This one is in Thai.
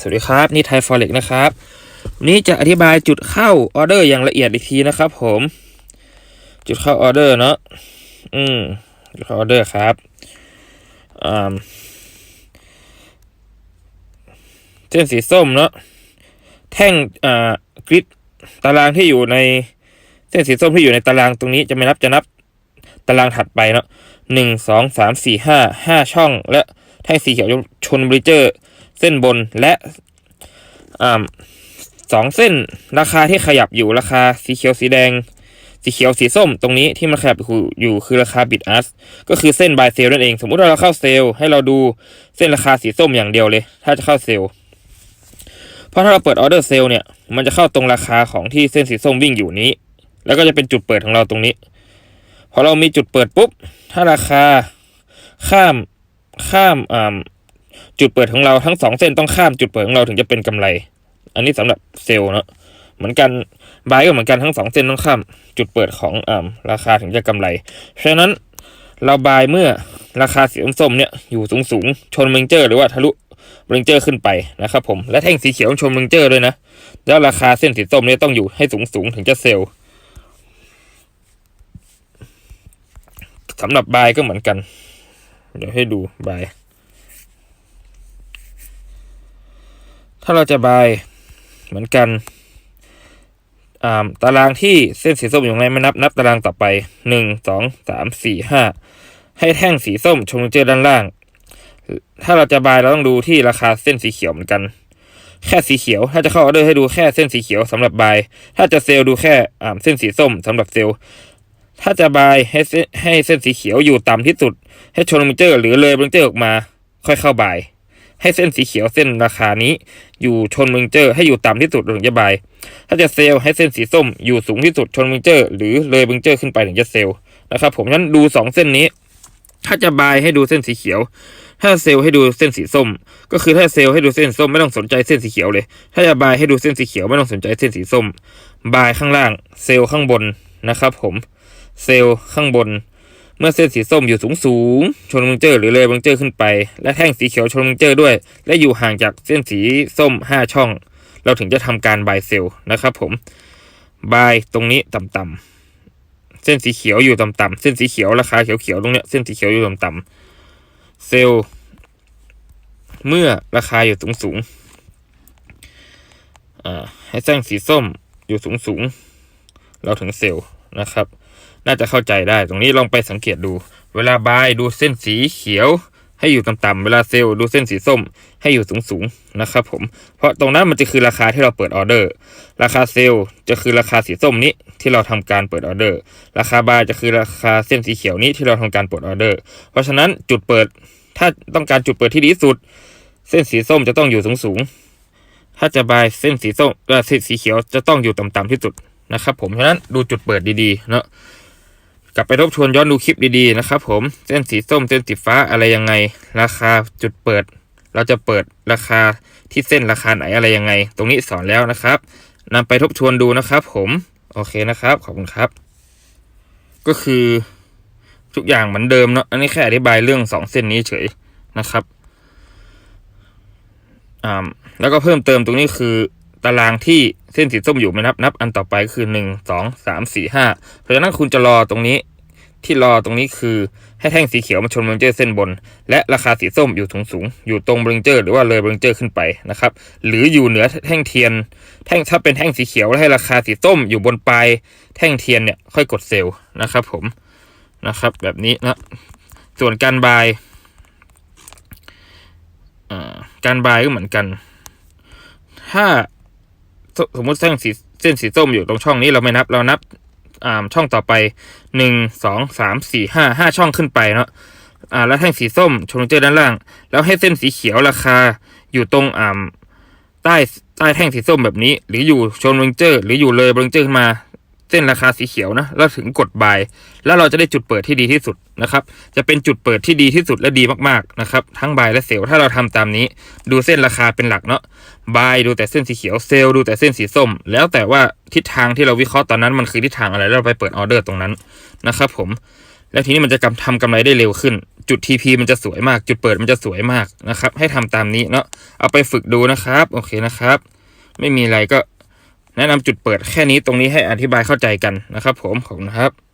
สวัสดีครับ นี่ไทยฟอเร็กนะครับวันนี้จะอธิบายจุดเข้าออเดอร์อย่างละเอียดอีกทีนะครับผม จุดเข้าออเดอร์เนาะอืมจุดเข้าออเดอร์ครับอ่าเส้นสีส้มเนาะแท่งอ่ากริดตารางที่อยู่ในเส้นสีส้มที่อยู่ในตารางตรงนี้จะไม่นับจะนับตารางถัดไปเนาะหนึ่งสองสามสี่ห้าห้าช่อง และแท่งสีเขียวชนบริเจอร์ เส้นบนและอสองเส้นราคาที่ขยับอยู่ราคาสีเขียวสีแดง สีเขียวสีส้ม ตรงนี้ที่มันขยับอยู่คือราคาบิดอัสก็คือเส้นบายเซลนั่นเอง สมมุติว่าเราเข้าเซลให้เราดูเส้นราคาสีส้มอย่างเดียวเลย ถ้าจะเข้าเซลเพราะถ้าเราเปิดออเดอร์เซลเนี่ยมันจะเข้าตรงราคาของที่เส้นสีส้มวิ่งอยู่นี้ แล้วก็จะเป็นจุดเปิดของเราตรงนี้พอเรามีจุดเปิดปุ๊บ ถ้าราคาข้ามข้ามอ่า จุดเปิดของเราทั้งสองเส้นต้องข้ามจุดเปิดของเราถึงจะเป็นกำไร อันนี้สำหรับเซลล์เนาะเหมือนกันบายก็เหมือนกันทั้งสองเส้นต้องข้ามจุดเปิดของอ่าราคาถึงจะกำไรฉะนั้นเราบายเมื่อราคาสีส้มเนี่ยอยู่สูงสูงชนเมงเจอร์หรือว่าทะลุเมงเจอร์ขึ้นไปนะครับผมและแท่งสีเขียวชนเมงเจอร์ด้วยนะแล้วราคาเส้นสีส้มเนี่ยต้องอยู่ให้สูงสูงถึงจะเซลล์สำหรับบายก็เหมือนกัน เดี๋ยวให้ดูบาย ถ้าเราจะบายเหมือนกันตารางที่เส้นสีส้มอยู่ในไม่นับนับตารางต่อไปหนึ่งสองสามสี่ห้าให้แท่งสีส้มชงเจอด้านล่าง ถ้าเราจะบายเราต้องดูที่ราคาเส้นสีเขียวเหมือนกัน แค่สีเขียว ถ้าจะเข้าออเดอร์ให้ดูแค่เส้นสีเขียวสำหรับบาย ถ้าจะเซลล์ดูแค่เส้นสีส้มสำหรับเซลล์ ถ้าจะบายให้เส้นให้เส้นสีเขียวอยู่ต่ำที่สุด ให้ชนเจอร์หรือเลยเบรเจอร์ออกมา ค่อยเข้าบาย ให้เส้นสีเขียวเส้นราคานี้ อยู่ชนมึงเจอร์ให้อยู่ต่ำที่สุดถึงจะบาย ถ้าจะเซลล์ให้เส้นสีส้มอยู่สูงที่สุดชนมึงเจอร์ หรือเลยมึงเจอร์ขึ้นไปถึงจะเซลล์นะครับผมฉะนั้นดูสองเส้นนี้ ถ้าจะบายให้ดูเส้นสีเขียว ถ้าเซลล์ให้ดูเส้นสีส้ม ก็คือถ้าเซลล์ให้ดูเส้นส้มไม่ต้องสนใจเส้นสีเขียวเลย ถ้าจะบายให้ดูเส้นสีเขียวไม่ต้องสนใจเส้นสีส้ม บายข้างล่าง เซลล์ข้างบนนะครับผม เซลล์ข้างบน เมื่อเส้นสีส้มอยู่สูงสูงชนมึงเจอร์หรือเลยมึงเจอร์ขึ้นไป และแท่งสีเขียวชนมึงเจอร์ด้วย และอยู่ห่างจากเส้นสีส้มห้าช่อง เราถึงจะทำการบายเซลนะครับผมบายตรงนี้ต่ำๆเส้นสีเขียวอยู่ต่ำๆเส้นสีเขียวราคาเขียวๆตรงเนี้ยเส้นสีเขียวอยู่ต่ำๆเซลเมื่อราคาอยู่สูงสูงให้เส้นสีส้มอยู่สูงสูงเราถึงเซลล์ นะครับ น่าจะเข้าใจได้ตรงนี้ลองไปสังเกตดู เวลาบายดูเส้นสีเขียว ให้อยู่ต่ำๆเวลาเซลล์ดูเส้นสีส้ม ให้อยู่สูงๆนะครับผมเพราะตรงนั้นมันจะคือราคาที่เราเปิดออเดอร์ ราคาเซลล์จะคือราคาสีส้มนี้ที่เราทำการเปิดออเดอร์ ราคาบายจะคือราคาเส้นสีเขียวนี้ที่เราทำการเปิดออเดอร์ เพราะฉะนั้นจุดเปิดถ้าต้องการจุดเปิดที่ดีที่สุด เส้นสีส้มจะต้องอยู่สูงๆถ้าจะบายเส้นสีส้มเส้นสีเขียวจะต้องอยู่ต่ำๆที่สุด นะครับผมฉะนั้นดูจุดเปิดดีๆเนาะกลับไปทบทวนย้อนดูคลิปดีๆนะครับผมเส้นสีส้มเส้นสีฟ้าอะไรยังไง ราคาจุดเปิด เราจะเปิดราคาที่เส้นราคาไหนอะไรยังไง ตรงนี้สอนแล้วนะครับนำไปทบทวนดูนะครับ ผมโอเคนะครับขอบคุณครับ ก็คือทุกอย่างเหมือนเดิมเนาะอันนี้แค่อธิบายเรื่องสองเส้นนี้เฉยนะครับอ่าแล้วก็เพิ่มเติมตรงนี้คือตารางที่ เส้นสีส้มอยู่ไม่นับนับอันต่อไปคือหนึ่งสองสามสี่ห้าเพราะฉะนั้นคุณจะรอตรงนี้ที่รอตรงนี้คือให้แท่งสีเขียวมาชนบริงเจอร์เส้นบน และราคาสีส้มอยู่สูงสูงอยู่ตรงบริงเจอร์หรือว่าเลยบริงเจอร์ขึ้นไปนะครับหรืออยู่เหนือแท่งเทียน แท่งถ้าเป็นแท่งสีเขียวแล้วให้ราคาสีส้มอยู่บนปลายแท่งเทียนเนี่ยค่อยกดเซลล์นะครับผมนะครับแบบนี้นะส่วนการบายการบายก็เหมือนกัน ถ้า สมมติเส้นสีเส้นสีส้มอยู่ตรงช่องนี้เราไม่นับเรานับอ่าช่องต่อไปหนึ่งสองสามสี่ห้าห้าช่องขึ้นไปเนาะอ่าแล้วแท่งสีส้มชนเจอด้านล่าง แล้วให้เส้นสีเขียวราคาอยู่ตรงอ่าใต้ใต้แท่งสีส้มแบบนี้ หรืออยู่ชนเบงเจอร์ หรืออยู่เลยเบงเจอร์ขึ้นมาเส้นราคาสีเขียวนะแล้วถึงกดบายแล้วเราจะได้จุดเปิดที่ดีที่สุดนะครับ จะเป็นจุดเปิดที่ดีที่สุดและดีมากๆนะครับ ทั้งบายและเซลล์ถ้าเราทำตามนี้ ดูเส้นราคาเป็นหลักเนาะ บายดูแต่เส้นสีเขียวเซลดูแต่เส้นสีส้ม แล้วแต่ว่าทิศทางที่เราวิเคราะห์ตอนนั้นมันคือทิศทางอะไรเราไปเปิดออเดอร์ตรงนั้นนะครับผมแล้วทีนี้มันจะกำทำกำไรได้เร็วขึ้น จุด TP มันจะสวยมาก จุดเปิดมันจะสวยมากนะครับ ให้ทำตามนี้เนาะเอาไปฝึกดูนะครับ โอเคนะครับ ไม่มีอะไรก็แนะนำจุดเปิดแค่นี้ตรงนี้ให้อธิบายเข้าใจกันนะครับ ผมขอบคุณครับ